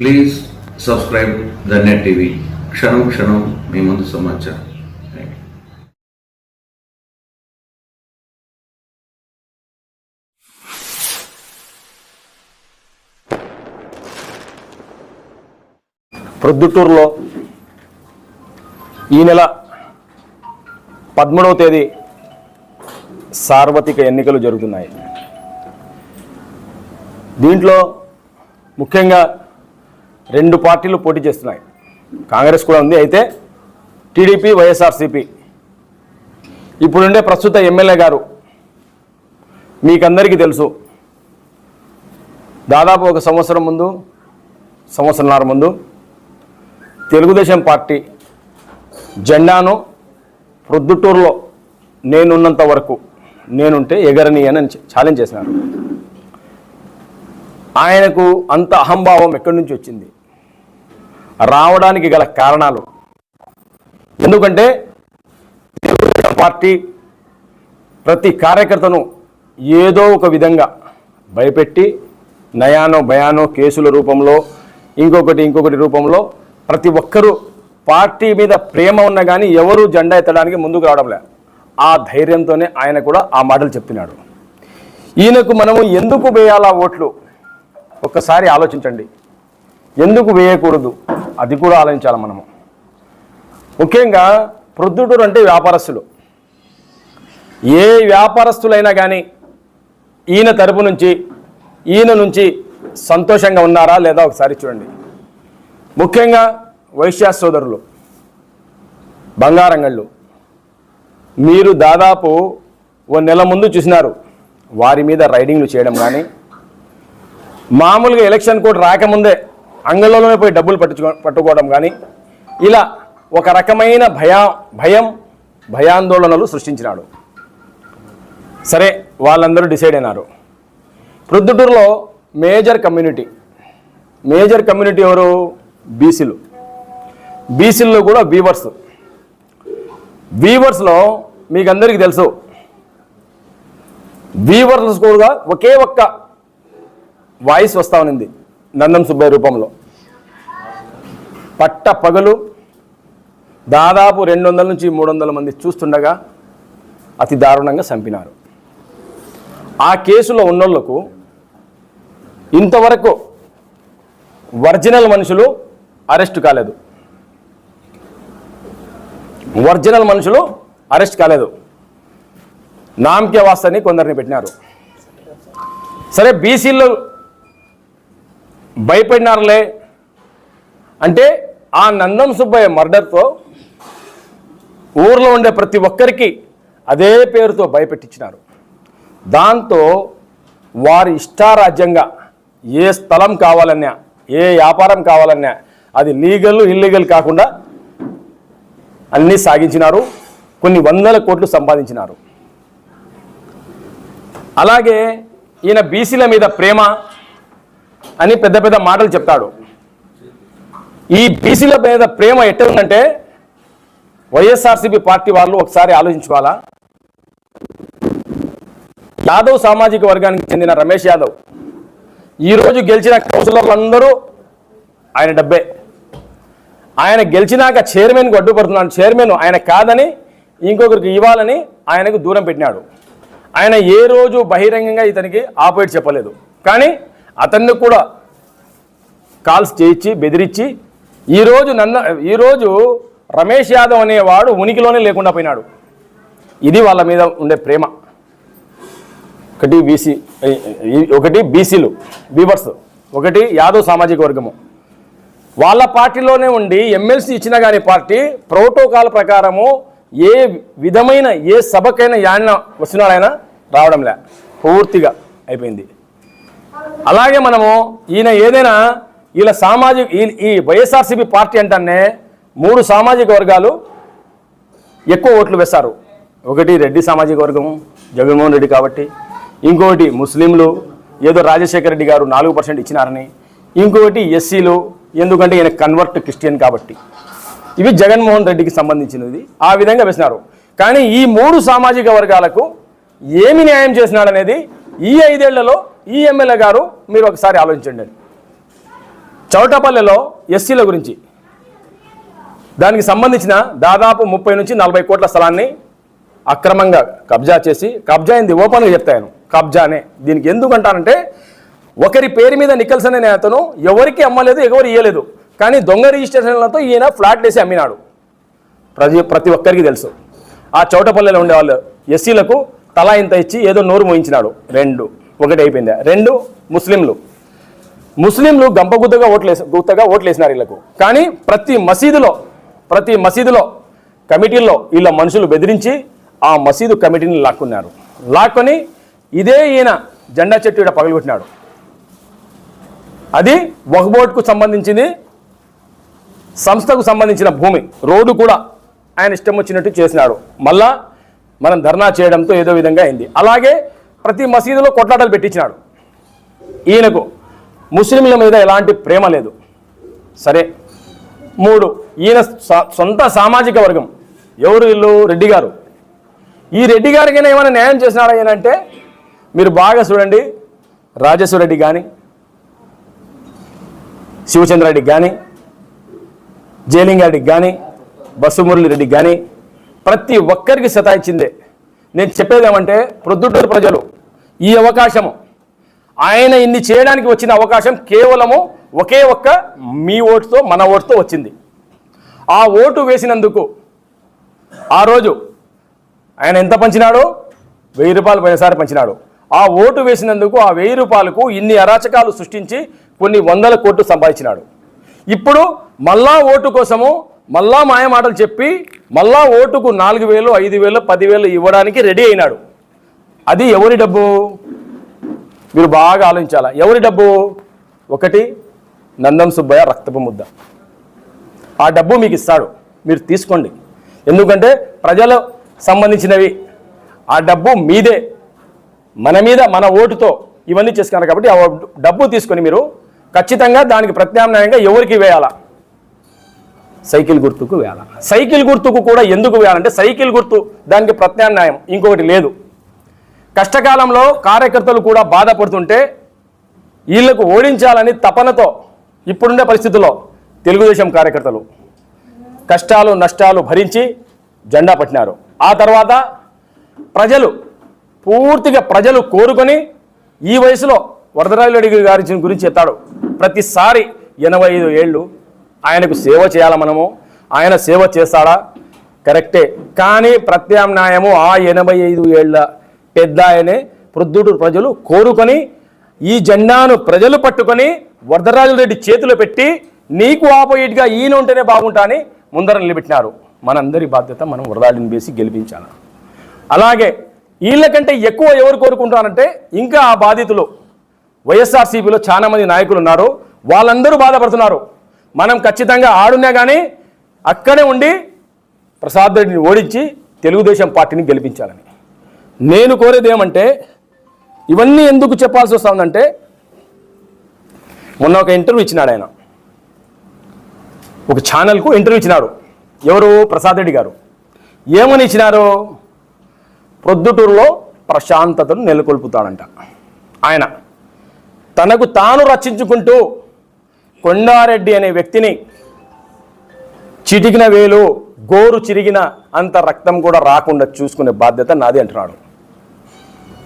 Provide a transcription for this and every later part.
Please subscribe the net TV క్షణం క్షణం మీ ముందు సమాచారం. ప్రొద్దుటూరులో ఈ నెల పదమూడవ తేదీ సార్వత్రిక ఎన్నికలు జరుగుతున్నాయి. దీంట్లో ముఖ్యంగా రెండు పార్టీలు పోటీ చేస్తున్నాయి. కాంగ్రెస్ కూడా ఉంది. అయితే టీడీపీ వైఎస్ఆర్సీపీ. ఇప్పుడుండే ప్రస్తుత ఎమ్మెల్యే గారు మీకందరికీ తెలుసు. దాదాపు ఒక సంవత్సరం ముందు సంవత్సరంన్నర ముందు తెలుగుదేశం పార్టీ జెండాను ప్రొద్దుటూరులో నేనున్నంత వరకు నేనుంటే ఎగరని అని ఛాలెంజ్ చేసినారు. ఆయనకు అంత అహంభావం ఎక్కడి నుంచి వచ్చింది? రావడానికి గల కారణాలు. ఎందుకంటే తెలుగుదేశం పార్టీ ప్రతి కార్యకర్తను ఏదో ఒక విధంగా భయపెట్టి నయానో భయానో కేసుల రూపంలో ఇంకొకటి ఇంకొకటి రూపంలో ప్రతి ఒక్కరూ పార్టీ మీద ప్రేమ ఉన్నా కానీ ఎవరు జెండా ఎత్తడానికి ముందుకు రావడంలే ఆ ధైర్యంతోనే ఆయన కూడా ఆ మాటలు చెప్తున్నాడు ఈయనకు మనము ఎందుకు వేయాలా ఓట్లు? ఒక్కసారి ఆలోచించండి. ఎందుకు వేయకూడదు? అది కూడా ఆలోచించాలి మనము. ముఖ్యంగా ప్రొద్దుటూరు అంటే వ్యాపారస్తులు. ఏ వ్యాపారస్తులైనా కానీ ఈయన తరపు నుంచి ఈయన నుంచి సంతోషంగా ఉన్నారా లేదా ఒకసారి చూడండి. ముఖ్యంగా వైశ్య సోదరులు బంగారంగళ్ళు. మీరు దాదాపు ఓ నెల ముందు చూసినారు. వారి మీద రైడింగ్లు చేయడం కానీ మామూలుగా ఎలక్షన్ కోడ్ రాకముందే అంగళ్ళలోనే పోయి డబ్బులు పట్టుకో పట్టుకోవడం కానీ ఇలా ఒక రకమైన భయా భయం భయాందోళనలు సృష్టించినాడు. సరే వాళ్ళందరూ డిసైడ్ అయినారు. ప్రొద్దుటూరులో మేజర్ కమ్యూనిటీ మేజర్ కమ్యూనిటీ ఎవరు? బీసీలు. బీసీల్లో కూడా వీవర్స్. వీవర్స్లో మీకు అందరికీ తెలుసు. వీవర్స్ కూడా ఒకే ఒక్క వాయిస్ వస్తా ఉన్నింది నందం సుబ్బయ్య రూపంలో. పట్ట పగలు దాదాపు రెండు వందల నుంచి మూడు వందల మంది చూస్తుండగా అతి దారుణంగా చంపినారు. ఆ కేసులో ఉన్నోళ్ళకు ఇంతవరకు ఒరిజినల్ మనుషులు అరెస్ట్ కాలేదు. ఒరిజినల్ మనుషులు అరెస్ట్ కాలేదు. నామకే వాస్తని కొందరిని పెట్టినారు. సరే బీసీలో భయపడినారులే అంటే ఆ నందం సుబ్బయ్య మర్డర్తో ఊర్లో ఉండే ప్రతి ఒక్కరికి అదే పేరుతో భయపెట్టించినారు. దాంతో వారి ఇష్టారాజ్యంగా ఏ స్థలం కావాలన్నా ఏ వ్యాపారం కావాలన్నా అది లీగల్ ఇల్లీగల్ కాకుండా అన్నీ సాగించినారు. కొన్ని వందల కోట్లు సంపాదించినారు. అలాగే ఈయన బీసీల మీద ప్రేమ అని పెద్ద పెద్ద మాటలు చెప్తాడు. ఈ బీసీల మీద ప్రేమ ఎట్ట ఉందంటే వైఎస్ఆర్సీపీ పార్టీ వాళ్ళు ఒకసారి ఆలోచించుకోవాలా? యాదవ్ సామాజిక వర్గానికి చెందిన రమేష్ యాదవ్ ఈరోజు గెలిచిన కౌన్సిలర్లందరూ ఆయన డబ్బే. ఆయన గెలిచినాక చైర్మన్కు అడ్డుపడుతున్నాడు చైర్మన్ ఆయన కాదని ఇంకొకరికి ఇవ్వాలని ఆయనకు దూరం పెట్టినాడు. ఆయన ఏ రోజు బహిరంగంగా ఇతనికి ఆపోజిట్ చెప్పలేదు. కానీ అతన్ని కూడా కాల్స్ చేయించి బెదిరించి ఈరోజు నన్న ఈరోజు రమేష్ యాదవ్ అనేవాడు ఉనికిలోనే లేకుండా పోయినాడు. ఇది వాళ్ళ మీద ఉండే ప్రేమ. ఒకటి బీసీ ఒకటి బీసీలు బీవర్స్ ఒకటి యాదవ్ సామాజిక వర్గము. వాళ్ళ పార్టీలోనే ఉండి ఎమ్మెల్సీ ఇచ్చిన కానీ పార్టీ ప్రోటోకాల్ ప్రకారము ఏ విధమైన ఏ సభకైనా యాడిన వస్తున్నాడైనా రావడంలే. పూర్తిగా అయిపోయింది. అలాగే మనము ఈయన ఏదైనా వీళ్ళ సామాజిక ఈ- వైఎస్ఆర్సీపీ పార్టీ అంటేనే మూడు సామాజిక వర్గాలు ఎక్కువ ఓట్లు వేశారు. ఒకటి రెడ్డి సామాజిక వర్గం జగన్మోహన్ రెడ్డి కాబట్టి. ఇంకొకటి ముస్లింలు ఏదో రాజశేఖర రెడ్డి గారు నాలుగు పర్సెంట్ ఇచ్చినారని. ఇంకొకటి ఎస్సీలు ఎందుకంటే ఈయన కన్వర్ట్ క్రిస్టియన్ కాబట్టి. ఇవి జగన్మోహన్ రెడ్డికి సంబంధించినది. ఆ విధంగా వేసినారు. కానీ ఈ మూడు సామాజిక వర్గాలకు ఏమి న్యాయం చేసినాడనేది ఈ ఐదేళ్ళలో ఈ ఎమ్మెల్యే గారు మీరు ఒకసారి ఆలోచించండి. చౌటపల్లెలో ఎస్సీల గురించి. దానికి సంబంధించిన దాదాపు ముప్పై నుంచి నలభై కోట్ల స్థలాన్ని అక్రమంగా కబ్జా చేసి కబ్జా అయింది ఓపెన్గా చెప్తాను కబ్జానే. దీనికి ఎందుకంటానంటే ఒకరి పేరు మీద నికల్స్ అనే అతను ఎవరికి అమ్మలేదు ఎవరు ఇయ్యలేదు. కానీ దొంగ రిజిస్ట్రేషన్లతో ఈయన ఫ్లాట్ వేసి అమ్మినాడు. ప్రతి ప్రతి ఒక్కరికి తెలుసు. ఆ చౌటపల్లెలో ఉండేవాళ్ళు ఎస్సీలకు తలా ఇంత ఇచ్చి ఏదో నోరు మోయించినాడు. రెండు. ఒకటి అయిపోయింది రెండు ముస్లింలు. ముస్లింలు గంపగుద్దగా ఓట్లేసి గుత్తగా ఓట్లేసినారు వీళ్ళకు. కానీ ప్రతి మసీదులో ప్రతి మసీదులో కమిటీల్లో వీళ్ళ మనుషులు బెదిరించి ఆ మసీదు కమిటీని లాక్కున్నారు. లాక్కొని ఇదే ఈయన జెండా చెట్టు ఇక్కడ పగలగొట్టినాడు. అది వహబోట్కు సంబంధించింది సంస్థకు సంబంధించిన భూమి. రోడ్డు కూడా ఆయన ఇష్టం వచ్చినట్టు చేసినాడు. మళ్ళా మనం ధర్నా చేయడంతో ఏదో విధంగా అయింది. అలాగే ప్రతి మసీదులో కొట్లాటలు పెట్టించినాడు. ఈయనకు ముస్లింల మీద ఎలాంటి ప్రేమ లేదు. సరే మూడు ఈయన స- సొంత సామాజిక వర్గం. ఎవరు వీళ్ళు? రెడ్డి గారు. ఈ రెడ్డి గారికైనా ఏమైనా న్యాయం చేసినాడా ఏంటంటే మీరు బాగా చూడండి. రాజేశ్వర రెడ్డి కానీ శివచంద్రారెడ్డికి కానీ జయలింగారెడ్డికి కానీ బస్సుమురళి రెడ్డికి కానీ ప్రతి ఒక్కరికి సతాయించిందే. నేను చెప్పేది ఏమంటే ప్రొద్దుటూరు ప్రజలు ఈ అవకాశము. ఆయన ఇన్ని చేయడానికి వచ్చిన అవకాశం కేవలము ఒకే ఒక్క మీ ఓటుతో మన ఓటుతో వచ్చింది. ఆ ఓటు వేసినందుకు ఆ రోజు ఆయన ఎంత పంచినాడు? వెయ్యి రూపాయలు పోయినసారి పంచినాడు. ఆ ఓటు వేసినందుకు ఆ వెయ్యి రూపాయలకు ఇన్ని అరాచకాలు సృష్టించి కొన్ని వందల కోట్లు సంపాదించినాడు. ఇప్పుడు మళ్ళా ఓటు కోసము మళ్ళా మాయమాటలు చెప్పి మళ్ళా ఓటుకు నాలుగు వేలు ఐదు వేలు పదివేలు ఇవ్వడానికి రెడీ అయినాడు. అది ఎవరి డబ్బు? మీరు బాగా ఆలోచించాలా? ఎవరి డబ్బు? ఒకటి నందం సుబ్బయ్య రక్తపు ముద్ద. ఆ డబ్బు మీకు ఇస్తాడు. మీరు తీసుకోండి. ఎందుకంటే ప్రజలు సంబంధించినవి. ఆ డబ్బు మీదే. మన మీద మన ఓటుతో ఇవన్నీ చేసుకున్నారు కాబట్టి ఆ డబ్బు తీసుకొని మీరు ఖచ్చితంగా దానికి ప్రత్యామ్నాయంగా ఎవరికి వేయాలా? సైకిల్ గుర్తుకు వేయాలా? సైకిల్ గుర్తుకు కూడా ఎందుకు వేయాలంటే సైకిల్ గుర్తు దానికి ప్రత్యామ్నాయం. ఇంకొకటి లేదు. కష్టకాలంలో కార్యకర్తలు కూడా బాధపడుతుంటే వీళ్ళకు ఓడించాలని తపనతో ఇప్పుడుండే పరిస్థితుల్లో తెలుగుదేశం కార్యకర్తలు కష్టాలు నష్టాలు భరించి జెండా పట్టినారు. ఆ తర్వాత ప్రజలు పూర్తిగా ప్రజలు కోరుకొని ఈ వయసులో వరదరాజురెడ్డి గారి గురించి చెప్తాడు ప్రతిసారి ఎనభై ఐదు ఏళ్ళు ఆయనకు సేవ చేయాలా మనము? ఆయన సేవ చేస్తాడా? కరెక్టే. కానీ ప్రత్యామ్నాయము ఆ ఎనభై ఐదు ఏళ్ళ పెద్ద ఆయనే ప్రొద్దుటూరు ప్రజలు కోరుకొని ఈ జెండాను ప్రజలు పట్టుకొని వరదరాజురెడ్డి చేతిలో పెట్టి నీకు ఆపోజిట్గా ఈయన ఉంటేనే బాగుంటా అని ముందర నిలబెట్టినారు. మనందరి బాధ్యత మనం వరదాడిని వేసి గెలిపించాలి. అలాగే వీళ్ళకంటే ఎక్కువ ఎవరు కోరుకుంటారంటే ఇంకా ఆ బాధితులు. వైఎస్ఆర్సీపీలో చాలామంది నాయకులు ఉన్నారు. వాళ్ళందరూ బాధపడుతున్నారు. మనం ఖచ్చితంగా ఆడున్నా కానీ అక్కడే ఉండి ప్రసాద్ రెడ్డిని ఓడించి తెలుగుదేశం పార్టీని గెలిపించాలని. నేను కోరేది ఏమంటే ఇవన్నీ ఎందుకు చెప్పాల్సి వస్తుందంటే మొన్న ఒక ఇంటర్వ్యూ ఇచ్చినాడు ఆయన. ఒక ఛానల్కు ఇంటర్వ్యూ ఇచ్చినాడు. ఎవరు? ప్రసాద్ రెడ్డి గారు. ఏమని ఇచ్చినారు? ప్రొద్దుటూరులో ప్రశాంతతను నెలకొల్పుతాడంట. ఆయన తనకు తాను రక్షించుకుంటూ కొండారెడ్డి అనే వ్యక్తిని చిటికిన వేలు గోరు చిరిగిన అంత రక్తం కూడా రాకుండా చూసుకునే బాధ్యత నాది అంటున్నాడు.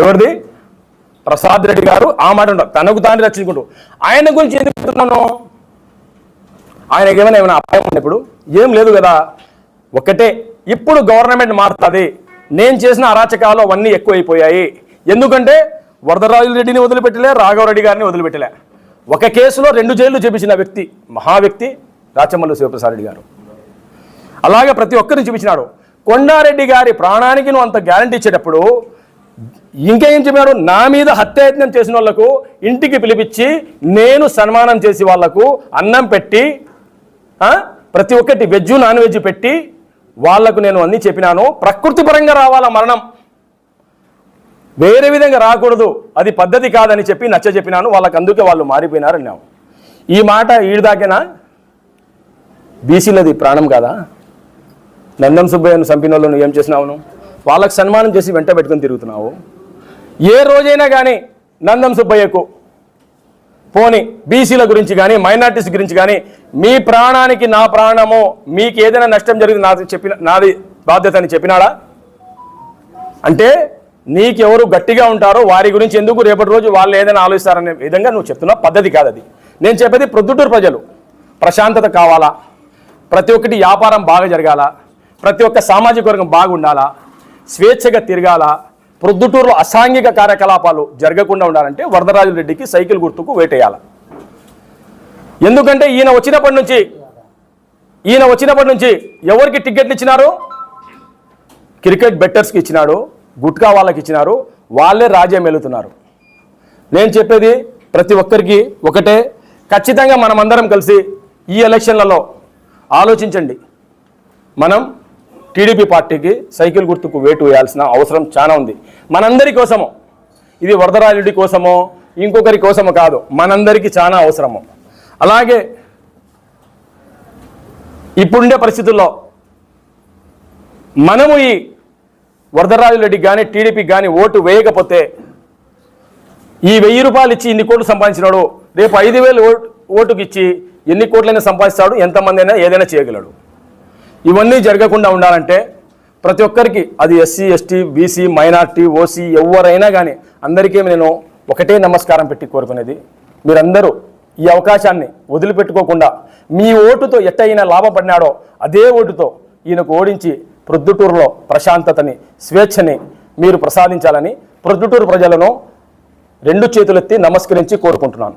ఎవరిది? ప్రసాద్ రెడ్డి గారు. ఆ మాట ఉంటారు తనకు తాను రక్షించుకుంటూ. ఆయన గురించి ఎందుకు చెప్తున్నాను? ఆయనకి ఏమైనా ఏమైనా అపాయం ఉంది ఇప్పుడు? ఏం లేదు కదా. ఒకటే ఇప్పుడు గవర్నమెంట్ మారుతుంది. నేను చేసిన అరాచకాలు అవన్నీ ఎక్కువైపోయాయి. ఎందుకంటే వరదరాజు రెడ్డిని వదిలిపెట్టలే రాఘవరెడ్డి గారిని వదిలిపెట్టలే. ఒక కేసులో రెండు జైళ్ళు చూపించిన వ్యక్తి మహా వ్యక్తి రాచమల్లు శివప్రసాద్ రెడ్డి గారు. అలాగే ప్రతి ఒక్కరిని చూపించినాడు. కొండారెడ్డి గారి ప్రాణానికి నువ్వు అంత గ్యారంటీ ఇచ్చేటప్పుడు ఇంకేం చెప్పినాడు? నా మీద హత్యాయత్నం చేసిన వాళ్ళకు ఇంటికి పిలిపించి నేను సన్మానం చేసి వాళ్ళకు అన్నం పెట్టి ప్రతి ఒక్కటి వెజ్ నాన్ వెజ్ పెట్టి వాళ్ళకు నేను అన్ని చెప్పినాను. ప్రకృతి పరంగా రావాలా మరణం? వేరే విధంగా రాకూడదు. అది పద్ధతి కాదని చెప్పి నచ్చ చెప్పినాను. వాళ్ళకి అందుకే వాళ్ళు మారిపోయినారు అన్నాము ఈ మాట ఈడిదాకేనా? బీసీలది ప్రాణం కాదా? నందం సుబ్బయ్యను చంపిన వాళ్ళను నువ్వు ఏం చేసినావును వాళ్ళకి సన్మానం చేసి వెంట పెట్టుకొని తిరుగుతున్నావు. ఏ రోజైనా కానీ నందం సుబ్బయ్యకు పోని బీసీల గురించి కానీ మైనార్టీస్ గురించి కానీ మీ ప్రాణానికి నా ప్రాణము మీకు ఏదైనా నష్టం జరిగింది నాది చెప్పిన నాది బాధ్యత అని చెప్పినాడా? అంటే నీకెవరు గట్టిగా ఉంటారో వారి గురించి ఎందుకు రేపటి రోజు వాళ్ళు ఏదైనా ఆలోచిస్తారనే విధంగా నువ్వు చెప్తున్న పద్ధతి కాదు అది. నేను చెప్పేది ప్రొద్దుటూరు ప్రజలు. ప్రశాంతత కావాలా? ప్రతి ఒక్కటి వ్యాపారం బాగా జరగాల? ప్రతి ఒక్క సామాజిక వర్గం బాగుండాలా? స్వేచ్ఛగా తిరగాల ప్రొద్దుటూరులో అసాంఘిక కార్యకలాపాలు జరగకుండా ఉండాలంటే వరదరాజు రెడ్డికి సైకిల్ గుర్తుకు వేటేయాలి. ఎందుకంటే ఈయన వచ్చినప్పటి నుంచి ఈయన వచ్చినప్పటి నుంచి ఎవరికి టికెట్లు ఇచ్చినారు? క్రికెట్ బెట్టర్స్కి ఇచ్చినాడు గుట్కా వాళ్ళకి ఇచ్చినారు వాళ్ళే రాజ్యం వెళుతున్నారు నేను చెప్పేది ప్రతి ఒక్కరికి ఒకటే ఖచ్చితంగా మనమందరం కలిసి ఈ ఎలక్షన్లలో ఆలోచించండి. మనం టీడీపీ పార్టీకి సైకిల్ గుర్తుకు వేటు వేయాల్సిన అవసరం చాలా ఉంది. మనందరి కోసము? ఇది వరదరాజుడి కోసమో? ఇంకొకరి కోసమో కాదు. మనందరికీ చాలా అవసరము. అలాగే ఇప్పుడుండే పరిస్థితుల్లో మనము ఈ వరదరాజు రెడ్డికి కానీ టీడీపీకి కానీ ఓటు వేయకపోతే ఈ వెయ్యి రూపాయలు ఇచ్చి ఇన్ని కోట్లు సంపాదించినాడు. రేపు ఐదు వేలు ఓటు ఓటుకి ఇచ్చి ఎన్ని కోట్లైనా సంపాదిస్తాడు. ఎంతమంది అయినా ఏదైనా చేయగలడు. ఇవన్నీ జరగకుండా ఉండాలంటే ప్రతి ఒక్కరికి అది SC ST BC minority OC ఎవరైనా కానీ అందరికీ నేను ఒకటే నమస్కారం పెట్టి కోరుకునేది. మీరందరూ ఈ అవకాశాన్ని వదిలిపెట్టుకోకుండా మీ ఓటుతో ఎట్టయినా లాభపడినాడో అదే ఓటుతో ఈయనకు ఓడించి ప్రొద్దుటూరులో ప్రశాంతతని స్వేచ్ఛని మీరు ప్రసాదించాలని ప్రొద్దుటూరు ప్రజలను రెండు చేతులెత్తి నమస్కరించి కోరుకుంటున్నాను.